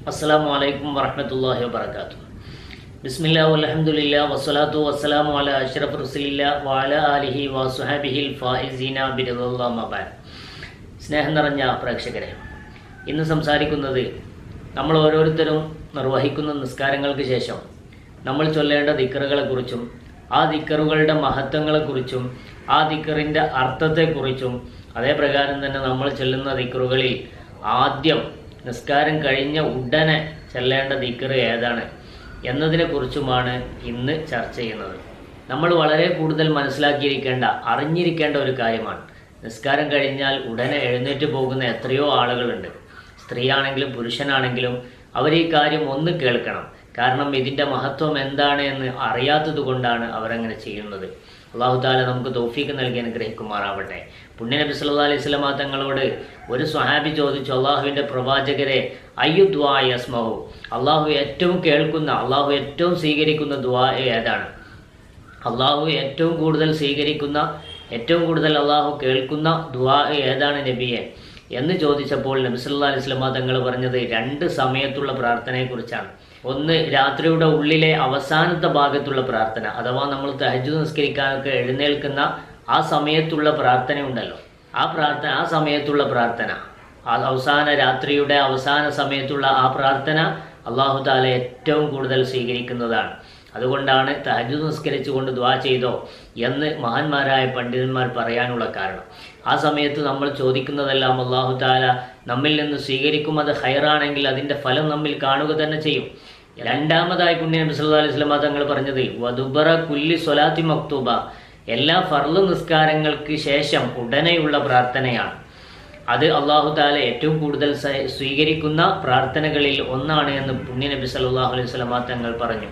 അസ്സാം വലൈക്കും വറഹമത്തല്ലാഹി വാബർക്കാത്തു ബിസ്മില്ലാ അലഹമുല്ല വസ്സലാത്തു വസ്സലാമു അല അഷ്റഫ് റസീല വാല അലിഹി വാസുഹാബിഹിൽ ഫായിസീന ബിരുദുല്ലാ മബാൻ സ്നേഹം നിറഞ്ഞ പ്രേക്ഷകരെ ഇന്ന് സംസാരിക്കുന്നത് നമ്മൾ ഓരോരുത്തരും നിർവഹിക്കുന്ന നിസ്കാരങ്ങൾക്ക് ശേഷം നമ്മൾ ചൊല്ലേണ്ട ദിക്കറുകളെക്കുറിച്ചും ആ ദിക്കറുകളുടെ മഹത്വങ്ങളെക്കുറിച്ചും ആ ദിക്കറിന്റെ അർത്ഥത്തെക്കുറിച്ചും അതേ പ്രകാരം തന്നെ നമ്മൾ ചൊല്ലുന്ന ദിക്കറുകളിൽ ആദ്യം നിസ്കാരം കഴിഞ്ഞ ഉടനെ ചെല്ലേണ്ട ദിക്കറ് ഏതാണ് എന്നതിനെ കുറിച്ചുമാണ് ഇന്ന് ചർച്ച ചെയ്യുന്നത്. നമ്മൾ വളരെ കൂടുതൽ മനസ്സിലാക്കിയിരിക്കേണ്ട അറിഞ്ഞിരിക്കേണ്ട ഒരു കാര്യമാണ്. നിസ്കാരം കഴിഞ്ഞാൽ ഉടനെ എഴുന്നേറ്റ് പോകുന്ന എത്രയോ ആളുകളുണ്ട്. സ്ത്രീയാണെങ്കിലും പുരുഷനാണെങ്കിലും അവർ ഈ കാര്യം ഒന്ന് കേൾക്കണം. കാരണം ഇതിന്റെ മഹത്വം എന്താണ് എന്ന് അറിയാത്തത് കൊണ്ടാണ് അവരങ്ങനെ ചെയ്യുന്നത്. അള്ളാഹു താല നമുക്ക് തോഫീക്ക് നൽകി അനുഗ്രഹിക്കുമാറാവട്ടെ. പുണ്യനബി സല്ലാ അലൈഹി സ്വലമ തങ്ങളോട് ഒരു സ്വഹാബി ചോദിച്ചു അള്ളാഹുവിന്റെ പ്രവാചകരെ അയ്യുദ്വായ യസ്മഹു അള്ളാഹു ഏറ്റവും കേൾക്കുന്ന അള്ളാഹു ഏറ്റവും സ്വീകരിക്കുന്ന ദ്വാ ഏതാണ്? അള്ളാഹു ഏറ്റവും കൂടുതൽ സ്വീകരിക്കുന്ന ഏറ്റവും കൂടുതൽ അള്ളാഹു കേൾക്കുന്ന ദ്വാ ഏതാണ് നബിയെ? എന്ന് ചോദിച്ചപ്പോൾ നബി സല്ലാ അലൈഹി സ്വലമ തങ്ങൾ പറഞ്ഞത് രണ്ട് സമയത്തുള്ള പ്രാർത്ഥനയെക്കുറിച്ചാണ്. ഒന്ന് രാത്രിയുടെ ഉള്ളിലെ അവസാനത്തെ ഭാഗത്തുള്ള പ്രാർത്ഥന അഥവാ നമ്മൾ തഹജു നിസ്കരിക്കാനൊക്കെ എഴുന്നേൽക്കുന്ന ആ സമയത്തുള്ള പ്രാർത്ഥന ഉണ്ടല്ലോ ആ പ്രാർത്ഥന ആ സമയത്തുള്ള പ്രാർത്ഥന. ആ അവസാന രാത്രിയുടെ അവസാന സമയത്തുള്ള ആ പ്രാർത്ഥന അള്ളാഹു താല ഏറ്റവും കൂടുതൽ സ്വീകരിക്കുന്നതാണ്. അതുകൊണ്ടാണ് തഹജു നിസ്കരിച്ചുകൊണ്ട് ദ്വാ ചെയ്തോ എന്ന് മഹാന്മാരായ പണ്ഡിതന്മാർ പറയാനുള്ള കാരണം. ആ സമയത്ത് നമ്മൾ ചോദിക്കുന്നതെല്ലാം അള്ളാഹു താല നമ്മിൽ നിന്ന് സ്വീകരിക്കും. അത് ഹയറാണെങ്കിൽ അതിന്റെ ഫലം നമ്മിൽ കാണുക തന്നെ ചെയ്യും. രണ്ടാമതായി പുണ്യ നബി അലൈഹി വസല്ലം തങ്ങൾ പറഞ്ഞത് വധുബറ കുല്ലി സ്വലാത്തി മക്തൂബ. എല്ലാ ഫർൾ നിസ്കാരങ്ങൾക്ക് ശേഷം ഉടനെയുള്ള പ്രാർത്ഥനയാണ്. അത് അള്ളാഹു താല ഏറ്റവും കൂടുതൽ സ്വീകരിക്കുന്ന പ്രാർത്ഥനകളിൽ ഒന്നാണ് എന്ന് പുണ്യ നബി സല്ലല്ലാഹു അലൈഹി വസല്ലം തങ്ങൾ പറഞ്ഞു.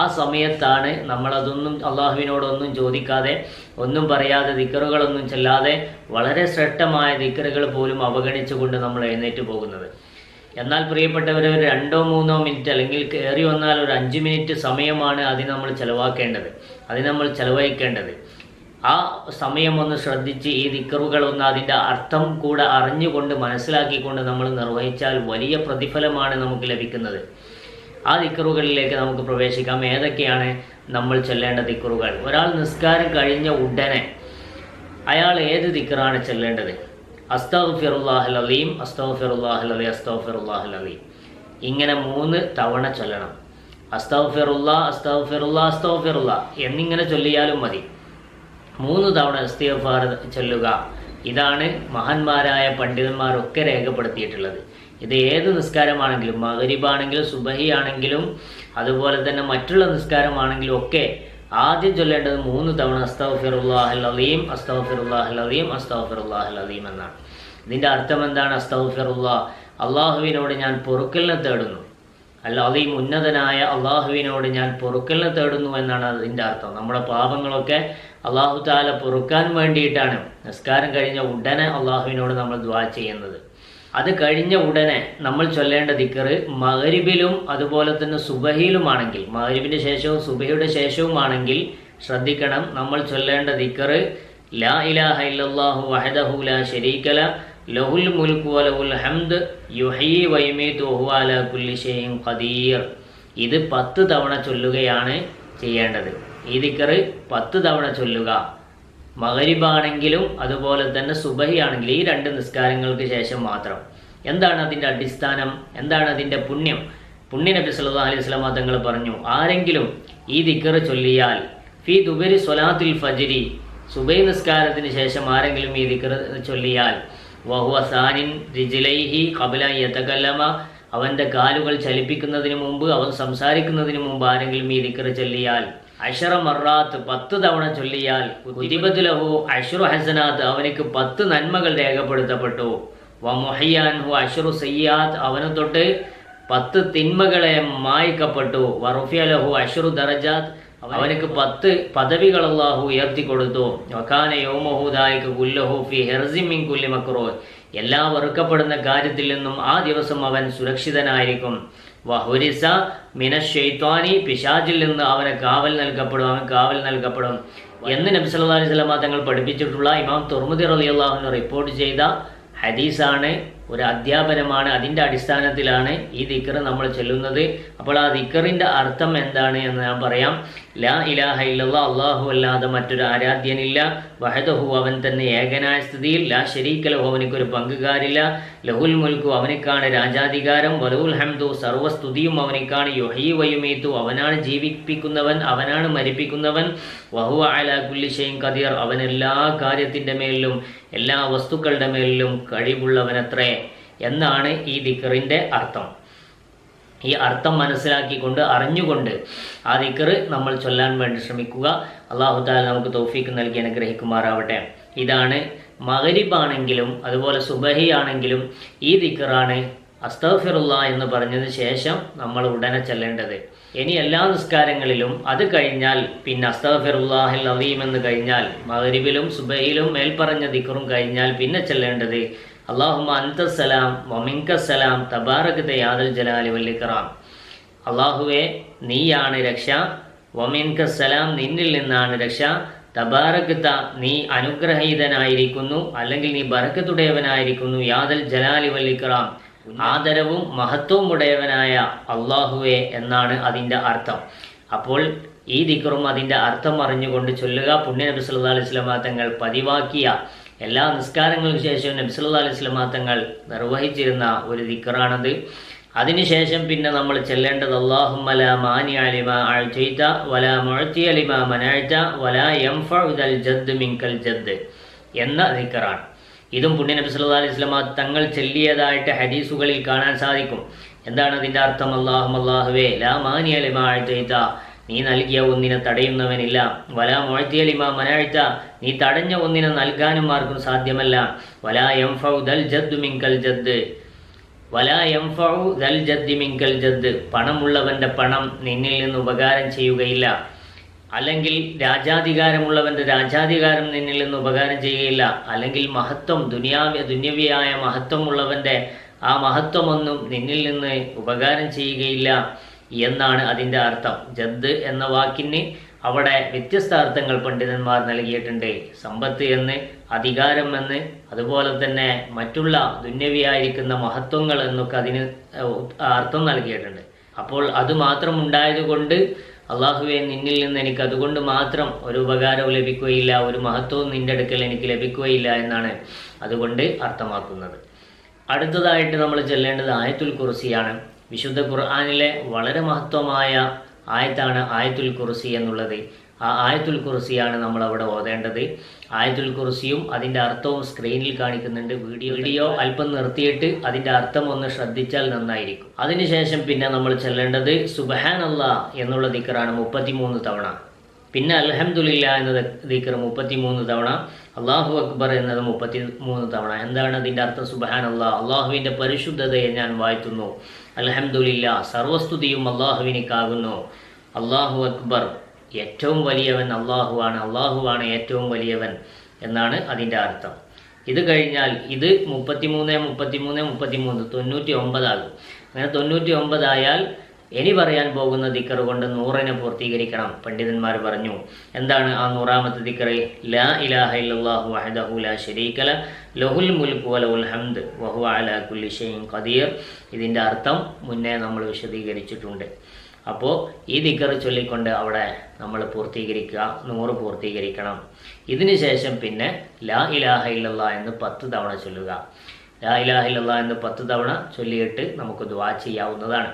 ആ സമയത്താണ് നമ്മളതൊന്നും അള്ളാഹുവിനോടൊന്നും ചോദിക്കാതെ ഒന്നും പറയാതെ ദിക്കറുകളൊന്നും ചെല്ലാതെ വളരെ ശ്രേഷ്ഠമായ ദിക്കറുകൾ പോലും അവഗണിച്ചുകൊണ്ട് നമ്മൾ എഴുന്നേറ്റ് പോകുന്നത്. എന്നാൽ പ്രിയപ്പെട്ടവർ ഒരു രണ്ടോ മൂന്നോ മിനിറ്റ് അല്ലെങ്കിൽ കയറി വന്നാൽ ഒരു അഞ്ച് മിനിറ്റ് സമയമാണ് അതിന് നമ്മൾ ചിലവാക്കേണ്ടത്. അതിന് നമ്മൾ ചെലവഴിക്കേണ്ടത്. ആ സമയം ഒന്ന് ശ്രദ്ധിച്ച് ഈ ദിക്കറുകളൊന്ന് അതിന്റെ അർത്ഥം കൂടെ അറിഞ്ഞുകൊണ്ട് മനസ്സിലാക്കിക്കൊണ്ട് നമ്മൾ നിർവഹിച്ചാൽ വലിയ പ്രതിഫലമാണ് നമുക്ക് ലഭിക്കുന്നത്. ആ ദിക്കറുകളിലേക്ക് നമുക്ക് പ്രവേശിക്കാം. ഏതൊക്കെയാണ് നമ്മൾ ചെല്ലേണ്ട ദിക്കറുകൾ ഒരാൾ നിസ്കാരം കഴിഞ്ഞ ഉടനെ അയാൾ ഏത് ദിക്കറാണ് ചെല്ലേണ്ടത്? അസ്തഫിറുല്ലാഹൽ അലീം അസ്തഫിറുല്ലാഹൽ അലി അസ്തഫിറുല്ലാഹൽ അലീം ഇങ്ങനെ മൂന്ന് തവണ ചൊല്ലണം. അസ്തഫിറുല്ല അസ്തഫിറുല്ല അസ്തഫിറുല്ല എന്നിങ്ങനെ ചൊല്ലിയാലും മതി. മൂന്ന് തവണ ഇസ്തിഫാർ ചൊല്ലുക. ഇതാണ് മഹാന്മാരായ പണ്ഡിതന്മാരൊക്കെ രേഖപ്പെടുത്തിയിട്ടുള്ളത്. ഇത് ഏത് നിസ്കാരമാണെങ്കിലും മകരിബാണെങ്കിലും സുബഹി ആണെങ്കിലും അതുപോലെ തന്നെ മറ്റുള്ള നിസ്കാരമാണെങ്കിലും ഒക്കെ ആദ്യം ചൊല്ലേണ്ടത് മൂന്ന് തവണ അലീം അസ്തഫിറുല്ലാഹൽ അലീം എന്നാണ്. ഇതിന്റെ അർത്ഥം എന്താണ്? അസ്തഫിറുല്ലാ അള്ളാഹുവിനോട് ഞാൻ പൊറുക്കലിനെ തേടുന്നു. അല്ല അലീം ഉന്നതനായ അള്ളാഹുവിനോട് ഞാൻ പൊറുക്കലിനെ തേടുന്നു എന്നാണ് അതിന്റെ അർത്ഥം. നമ്മുടെ പാപങ്ങളൊക്കെ അള്ളാഹു താല പൊറുക്കാൻ വേണ്ടിയിട്ടാണ്. നിസ്കാരം കഴിഞ്ഞ ഉടനെ അള്ളാഹുവിനോട് നമ്മൾ ദ്വാ ചെയ്യുന്നത്. അത് കഴിഞ്ഞ ഉടനെ നമ്മൾ ചൊല്ലേണ്ട ദിക്കറ് മകരിബിലും അതുപോലെ തന്നെ സുബഹിയിലുമാണെങ്കിൽ മകരിബിന്റെ ശേഷവും സുബഹിയുടെ ശേഷവുമാണെങ്കിൽ ശ്രദ്ധിക്കണം. നമ്മൾ ചൊല്ലേണ്ട ദിക്കറ് ലാ ഇലാഹ ഇല്ലല്ലാഹു വഹദഹു ലാ ലഹുൽ മുൽക്കു വലഹുൽ ഹംദ് യുഹീ വൈമീതു വഹുവ അലാ കുല്ലി ഖദീർ. ഇത് പത്ത് തവണ ചൊല്ലുകയാണ് ചെയ്യേണ്ടത്. ഈ പത്ത് തവണ ചൊല്ലുക. മകരിബാണെങ്കിലും അതുപോലെ തന്നെ സുബഹിയാണെങ്കിലും ഈ രണ്ട് നിസ്കാരങ്ങൾക്ക് ശേഷം മാത്രം. എന്താണ് അതിന്റെ അടിസ്ഥാനം? എന്താണ് അതിന്റെ പുണ്യം? പുണ്യ നബി സല്ലാ അലൈഹി സ്വലാമ തങ്ങൾ പറഞ്ഞു ആരെങ്കിലും ഈ ദിക്കറ് ചൊല്ലിയാൽ ഫി ദുബരി സൊലാത്തുൽ ഫജരി സുബൈ നിസ്കാരത്തിന് ശേഷം ആരെങ്കിലും ഈ ദിക്കറ് ചൊല്ലിയാൽ വഹുവ സാനിൻ റിജിലൈഹി കബല യതകല്ലമ. അവന്റെ കാലുകൾ ചലിപ്പിക്കുന്നതിന് മുമ്പ് അവൻ സംസാരിക്കുന്നതിന് മുമ്പ് ആരെങ്കിലും ഈ ദിക്കറ് ചൊല്ലിയാൽ അഷറ മറാത്ത് പത്ത് തവണ ചൊല്ലിയാൽ കുതിബത്തുലഹു അഷറു ഹസനാത്ത് അവനക്ക് പത്ത് നന്മകൾ രേഖപ്പെടുത്തപ്പെട്ടു. വമുഹയ്യാൻഹു അഷറു സയ്യാത്ത് അവന് തൊട്ട് പത്ത് തിന്മകളെ മായ്ക്കപ്പെട്ടു. വറുഫിയലഹു അഷറു ദറജാത്ത് അവനക്ക് പത്ത് പദവികൾ അള്ളാഹു ഉയർത്തി കൊടുത്തു. വക്കാന യോമഹുദായിക്ക് കുല്ലഹു ഫി ഹെർസിമിൻ എല്ലാ വെറുക്കപ്പെടുന്ന കാര്യത്തിൽ നിന്നും ആ ദിവസം അവൻ സുരക്ഷിതനായിരിക്കും. വഹുരിസ മിനഷ്വാനി പിശാജിൽ നിന്ന് അവന് കാവൽ നൽകപ്പെടും അവൻ കാവൽ നൽകപ്പെടും. എന്ന് നബി സല്ലല്ലാഹു അലൈഹി വസല്ലമ തങ്ങൾ പഠിപ്പിച്ചിട്ടുള്ള ഇമാം തുർമുദി റളിയല്ലാഹു അൻഹു റിപ്പോർട്ട് ചെയ്ത ഹദീസാണ് ഒരു അധ്യാപനമാണ് അതിന്റെ അടിസ്ഥാനത്തിലാണ് ഈ ദിക്കർ നമ്മൾ ചെല്ലുന്നത്. അപ്പോൾ ആ ദിക്കറിന്റെ അർത്ഥം എന്താണ് എന്ന് ഞാൻ പറയാം. ലാ ഇലാഹ ഇല്ലല്ലാ അള്ളാഹു അല്ലാതെ മറ്റൊരു ആരാധ്യനില്ല. വഹദഹു അവൻ തന്നെ ഏകനായ സ്ഥിതിയിൽ ലാ ശരീക്കലഹു അവനിക്കൊരു പങ്കുകാരില്ല. ലഹുൽ മുൽക്കു അവനിക്കാണ് രാജാധികാരം. വലഹുൽ ഹംദു സർവസ്തുതിയും അവനിക്കാണ്. യുഹീ അവനാണ് ജീവിപ്പിക്കുന്നവൻ അവനാണ് മരിപ്പിക്കുന്നവൻ. വഹു അലാ കുല്ലി കതിർ അവൻ എല്ലാ കാര്യത്തിന്റെ മേലിലും എല്ലാ വസ്തുക്കളുടെ മേലിലും കഴിവുള്ളവനത്രേ എന്നാണ് ഈ ദിക്കറിന്റെ അർത്ഥം. ഈ അർത്ഥം മനസ്സിലാക്കിക്കൊണ്ട് അറിഞ്ഞുകൊണ്ട് ആ ദിക്കറ് നമ്മൾ ചൊല്ലാൻ വേണ്ടി ശ്രമിക്കുക. അള്ളാഹു താല നമുക്ക് തോഫീക്ക് നൽകി അനുഗ്രഹിക്കുമാറാവട്ടെ. ഇതാണ് മകരിബാണെങ്കിലും അതുപോലെ സുബഹി ആണെങ്കിലും ഈ ദിക്കറാണ് അസ്തഫിറുള്ള എന്ന് പറഞ്ഞതിന് ശേഷം നമ്മൾ ഉടനെ ചെല്ലേണ്ടത്. ഇനി എല്ലാ നിസ്കാരങ്ങളിലും അത് കഴിഞ്ഞാൽ പിന്നെ അസ്തഫിറുല്ലാഹിൽ അലീം എന്ന് കഴിഞ്ഞാൽ മകരിബിലും സുബഹിയിലും മേൽപ്പറഞ്ഞ ദിക്കറും കഴിഞ്ഞാൽ പിന്നെ ചെല്ലേണ്ടത് അള്ളാഹുമ അന്തസലാം വമിങ്കസലാം തബാറകത്തെ യാദൽ ജലാലി വല്ലിക്കറാം അള്ളാഹുവെ നീയാണ് രക്ഷ. വമിൻക സലാം നിന്നിൽ നിന്നാണ് രക്ഷ. തബാറകത്ത നീ അനുഗ്രഹീതനായിരിക്കുന്നു. അല്ലെങ്കിൽ നീ ബറക്കത്തുടയവനായിരിക്കുന്നു യാദൽ ജലാലി വല്ലിക്കറാം ആദരവും മഹത്വവും ഉടയവനായ അള്ളാഹുവെ എന്നാണ് അതിന്റെ അർത്ഥം. അപ്പോൾ ഈ ദിക്കറും അതിന്റെ അർത്ഥം അറിഞ്ഞുകൊണ്ട് ചൊല്ലുക. പുണ്യ നബി സല്ലല്ലാഹു അലൈഹി വസല്ലം തങ്ങൾ പതിവാക്കിയ എല്ലാ നിസ്കാരങ്ങൾക്ക് ശേഷവും നബി സല്ലല്ലാഹു അലൈഹി വസല്ലമ തങ്ങൾ നിർവഹിച്ചിരുന്ന ഒരു ദിക്കറാണത് അതിനുശേഷം പിന്നെ നമ്മൾ ചെല്ലേണ്ടത് അള്ളാഹുമല മാനി അലിമ അഴ്ചയിത്ത വല മുഴത്തി അലിമ മനാഴ്ച വല എംഫൽ ജദ് മിങ്കൽ ജദ് എന്ന ദിക്കറാണ് ഇതും പുണ്യ നബി സല്ലല്ലാഹു അലൈഹി സ്വലാമ തങ്ങൾ ചെല്ലിയതായിട്ട് ഹദീസുകളിൽ കാണാൻ സാധിക്കും. എന്താണ് അതിന്റെ അർത്ഥം? അള്ളാഹു അള്ളാഹുവേ ലാ മാനി അലിമ അഴ്ചയിത്ത നീ നൽകിയ ഒന്നിനെ തടയുന്നവനില്ല. വല മുഴത്തിയലിമ മനാഴ്ച നീ തടഞ്ഞ ഒന്നിനെ നൽകാനും ആർക്കും സാധ്യമല്ല. വല എംഫൗ ദൽ ജദ് മിങ്കൽ ജദ് വല എംഫൗ ദൽ ജദ് മിങ്കൽ ജദ് പണമുള്ളവന്റെ പണം നിന്നിൽ നിന്ന് ഉപകാരം ചെയ്യുകയില്ല. അല്ലെങ്കിൽ രാജാധികാരമുള്ളവന്റെ രാജാധികാരം നിന്നിൽ നിന്ന് ഉപകാരം ചെയ്യുകയില്ല. അല്ലെങ്കിൽ മഹത്വം ദുനിയാവ്യ ദുന്യവിയായ മഹത്വമുള്ളവന്റെ ആ മഹത്വമൊന്നും നിന്നിൽ നിന്ന് ഉപകാരം ചെയ്യുകയില്ല. എന്നാണ് അതിന്റെ അർത്ഥം. ജദ് എന്ന വാക്കിന് അവിടെ വ്യത്യസ്ത അർത്ഥങ്ങൾ പണ്ഡിതന്മാർ നൽകിയിട്ടുണ്ട്. സമ്പത്ത് എന്ന് അധികാരം എന്ന് അതുപോലെ തന്നെ മറ്റുള്ള ദുന്യവിയായിരിക്കുന്ന മഹത്വങ്ങൾ എന്നൊക്കെ അതിന് അർത്ഥം നൽകിയിട്ടുണ്ട്. അപ്പോൾ അത് മാത്രം ഉണ്ടായതുകൊണ്ട് അള്ളാഹുവെ നിന്നിൽ നിന്ന് എനിക്ക് അതുകൊണ്ട് മാത്രം ഒരു ഉപകാരവും ലഭിക്കുകയില്ല ഒരു മഹത്വവും നിന്റെ അടുക്കൽ എനിക്ക് ലഭിക്കുകയില്ല എന്നാണ് അതുകൊണ്ട് അർത്ഥമാക്കുന്നത്. അടുത്തതായിട്ട് നമ്മൾ ചെല്ലേണ്ടത് ആയത്തുൽ കുർസിയാണ്. വിശുദ്ധ ഖുർആാനിലെ വളരെ മഹത്വമായ ആയത്താണ് ആയത്തുൽ കുർസി എന്നുള്ളത്. ആ ആയത്തുൽ കുർസിയാണ് നമ്മൾ അവിടെ ഓതേണ്ടത്. ആയത്തുൽ കുർസിയും അതിന്റെ അർത്ഥവും സ്ക്രീനിൽ കാണിക്കുന്നുണ്ട്. വീഡിയോ വീഡിയോ അല്പം നിർത്തിയിട്ട് അതിന്റെ അർത്ഥം ഒന്ന് ശ്രദ്ധിച്ചാൽ നന്നായിരിക്കും. അതിനുശേഷം പിന്നെ നമ്മൾ ചെല്ലേണ്ടത് സുബഹാൻ അള്ളാഹ് എന്നുള്ള ദിക്കറാണ് മുപ്പത്തിമൂന്ന് തവണ. പിന്നെ അൽഹംദുലില്ല എന്ന ദിക്കർ മുപ്പത്തിമൂന്ന് തവണ അള്ളാഹു അക്ബർ എന്നത് മുപ്പത്തി മൂന്ന് തവണ. എന്താണ് അതിന്റെ അർത്ഥം? സുബഹാൻ അള്ളാഹ് അള്ളാഹുവിന്റെ പരിശുദ്ധതയെ ഞാൻ വാഴ്ത്തുന്നു. അലഹമുല്ല സർവസ്തുതിയും അള്ളാഹുവിനിക്കാകുന്നു അള്ളാഹു അക്ബർ ഏറ്റവും വലിയവൻ അള്ളാഹുവാണ് അള്ളാഹുവാണ് ഏറ്റവും വലിയവൻ എന്നാണ് അതിന്റെ അർത്ഥം. ഇത് കഴിഞ്ഞാൽ ഇത് മുപ്പത്തിമൂന്ന് മുപ്പത്തിമൂന്ന് മുപ്പത്തിമൂന്ന് തൊണ്ണൂറ്റി ഒമ്പതാകും അങ്ങനെ തൊണ്ണൂറ്റി ഒമ്പതായാൽ ഇനി പറയാൻ പോകുന്ന ദിക്കർ കൊണ്ട് നൂറിനെ പൂർത്തീകരിക്കണം. പണ്ഡിതന്മാർ പറഞ്ഞു എന്താണ് ആ നൂറാമത്തെ ദിക്കർ ലാ ഇലാഹ ഇല്ലാഹു വഹദഹു ലാ ശരീകല ലഹുൽ മുൽക്കു വലഹുൽ ഹംദ് വഹു അല കുല്ലി ഖദീർ. ഇതിന്റെ അർത്ഥം മുന്നേ നമ്മൾ വിശദീകരിച്ചിട്ടുണ്ട്. അപ്പോൾ ഈ ദിക്കർ ചൊല്ലിക്കൊണ്ട് അവിടെ നമ്മൾ പൂർത്തീകരിക്കുക നൂറ് പൂർത്തീകരിക്കണം. ഇതിന് ശേഷം പിന്നെ ലാ ഇലാഹ ഇല്ലല്ലാ എന്ന് പത്ത് തവണ ചൊല്ലുക. ലാ ഇലാഹ ഇല്ലല്ലാ എന്ന് പത്ത് തവണ ചൊല്ലിയിട്ട് നമുക്ക് ദ്വാ ചെയ്യാവുന്നതാണ്.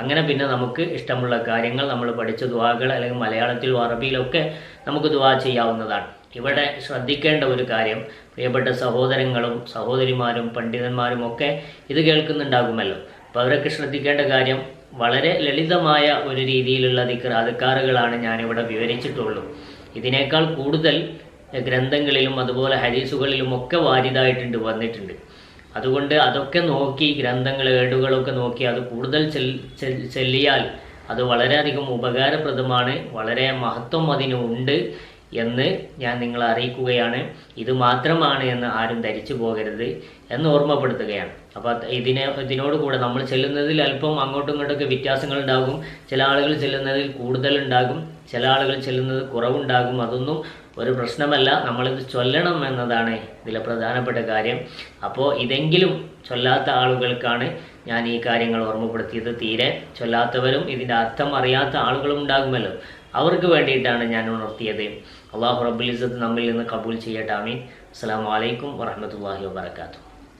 അങ്ങനെ പിന്നെ നമുക്ക് ഇഷ്ടമുള്ള കാര്യങ്ങൾ നമ്മൾ പഠിച്ച ദുവാകൾ അല്ലെങ്കിൽ മലയാളത്തിലും അറബിയിലൊക്കെ നമുക്ക് ദുആ ചെയ്യാവുന്നതാണ്. ഇവിടെ ശ്രദ്ധിക്കേണ്ട ഒരു കാര്യം പ്രിയപ്പെട്ട സഹോദരങ്ങളും സഹോദരിമാരും പണ്ഡിതന്മാരും ഒക്കെ ഇത് കേൾക്കുന്നുണ്ടാകുമല്ലോ. അപ്പോൾ അവരൊക്കെ ശ്രദ്ധിക്കേണ്ട കാര്യം വളരെ ലളിതമായ ഒരു രീതിയിലുള്ള ദിക്കർ ഞാനിവിടെ വിവരിച്ചിട്ടുള്ളൂ. ഇതിനേക്കാൾ കൂടുതൽ ഗ്രന്ഥങ്ങളിലും അതുപോലെ ഹരീസുകളിലും ഒക്കെ വാരിതായിട്ടുണ്ട് വന്നിട്ടുണ്ട്. അതുകൊണ്ട് അതൊക്കെ നോക്കി ഗ്രന്ഥങ്ങൾ ഏടുകളൊക്കെ നോക്കി അത് കൂടുതൽ ചെല്ലിയാൽ അത് വളരെയധികം ഉപകാരപ്രദമാണ് വളരെ മഹത്വം അതിനുണ്ട് എന്ന് ഞാൻ നിങ്ങളെ അറിയിക്കുകയാണ്. ഇത് മാത്രമാണ് എന്ന് ആരും ധരിച്ചു പോകരുത് എന്ന് ഓർമ്മപ്പെടുത്തുകയാണ്. അപ്പോൾ ഇതിനെ ഇതിനോട് കൂടെ നമ്മൾ ചെല്ലുന്നതിൽ അല്പം അങ്ങോട്ടും ഇങ്ങോട്ടൊക്കെ വ്യത്യാസങ്ങൾ ഉണ്ടാകും. ചില ആളുകൾ ചെല്ലുന്നതിൽ കൂടുതൽ ഉണ്ടാകും. ചില ആളുകൾ ചെല്ലുന്നത് കുറവുണ്ടാകും. അതൊന്നും ഒരു പ്രശ്നമല്ല നമ്മളിത് ചൊല്ലണം എന്നതാണ് ഇതിലെ പ്രധാനപ്പെട്ട കാര്യം. അപ്പോൾ ഇതെങ്കിലും ചൊല്ലാത്ത ആളുകൾക്കാണ് ഞാൻ ഈ കാര്യങ്ങൾ ഓർമ്മപ്പെടുത്തിയത്. തീരെ ചൊല്ലാത്തവരും ഇതിന്റെ അർത്ഥം അറിയാത്ത ആളുകളും ഉണ്ടാകുമല്ലോ. അവർക്ക് വേണ്ടിയിട്ടാണ് ഞാൻ ഉണർത്തിയത്. അള്ളാഹു റബ്ബുൽ ഇസ്സത്ത് നമ്മിൽ നിന്ന് കബൂൽ ചെയ്യട്ടെ ആമീൻ. അസ്സാം വലൈക്കും വറഹമത്തല്ലാഹി വാബർക്കാത്തു